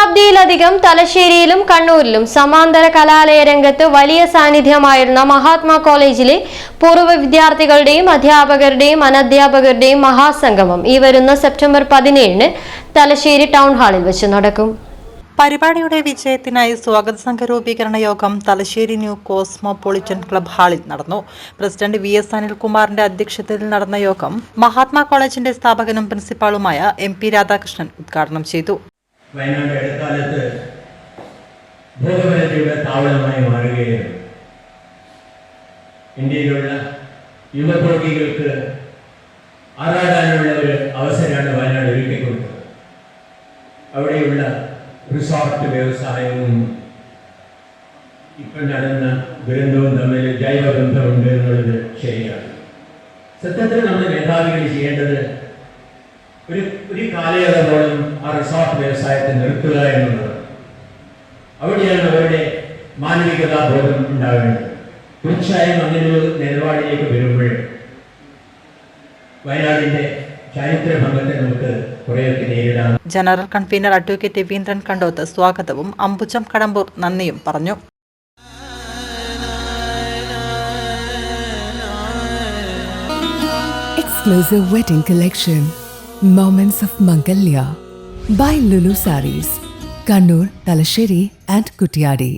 ശതാബ്ദിയിലധികം തലശ്ശേരിയിലും കണ്ണൂരിലും സമാന്തര കലാലയ രംഗത്ത് വലിയ സാന്നിധ്യമായിരുന്ന മഹാത്മാ കോളേജിലെ പൂർവ വിദ്യാർത്ഥികളുടെയും അധ്യാപകരുടെയും അനധ്യാപകരുടെയും മഹാസംഗമം ഈ വരുന്ന സെപ്റ്റംബർ പതിനേഴിന് തലശ്ശേരി ടൗൺ ഹാളിൽ വെച്ച് നടക്കും. പരിപാടിയുടെ വിജയത്തിനായി സ്വാഗത സംഘ രൂപീകരണ യോഗം തലശ്ശേരി ന്യൂ കോസ്മോപൊളിറ്റൻ ക്ലബ് ഹാളിൽ നടന്നു. പ്രസിഡന്റ് വി എസ് അനിൽകുമാറിന്റെ അധ്യക്ഷതയിൽ നടന്ന യോഗം മഹാത്മാ കോളേജിന്റെ സ്ഥാപകനും പ്രിൻസിപ്പാളുമായ എം പി രാധാകൃഷ്ണൻ ഉദ്ഘാടനം ചെയ്തു. വയനാട് ഇടക്കാലത്ത് ഭൂഗപരതയുടെ താവളമായി മാറുകയായിരുന്നു ഇന്ത്യയിലുള്ള യുവപ്രോഗികൾക്ക് ആറാടാനുള്ള ഒരു അവസരമാണ് വയനാട് ഒരുക്കിക്കൊടുത്തത്. അവിടെയുള്ള റിസോർട്ട് വ്യവസായവും ഇപ്പം നടന്ന ദുരന്തവും തമ്മിൽ ജൈവബന്ധമുണ്ട് എന്നുള്ളത് ശരിയാണ്. സത്യത്തിൽ നമ്മൾ മേധാവികൾ ചെയ്യേണ്ടത് ഒരു ഒരു കാലയളവോളം ആ റിസോർട്ട് വ്യവസായത്തെ നിർത്തുക എന്നുള്ളത്. അവിടെയാണ് അവരുടെ മാനവികതാ ബോധം ഉണ്ടാവേണ്ടത് തീർച്ചയായും അങ്ങനെ ഒരു നിലപാടിലേക്ക് വരുമ്പോൾ വയനാടിന്റെ ചരിത്രഭംഗത്തെ നമുക്ക് general convener advocate Raveendran Kandoth സ്വാഗതവും. അമ്പുജം കടമ്പൂർ നന്ദിയും പറഞ്ഞു. Exclusive wedding collection. Moments of Mangalya. By Lulu Saris. Kannur, Talasheri and Kutyadi.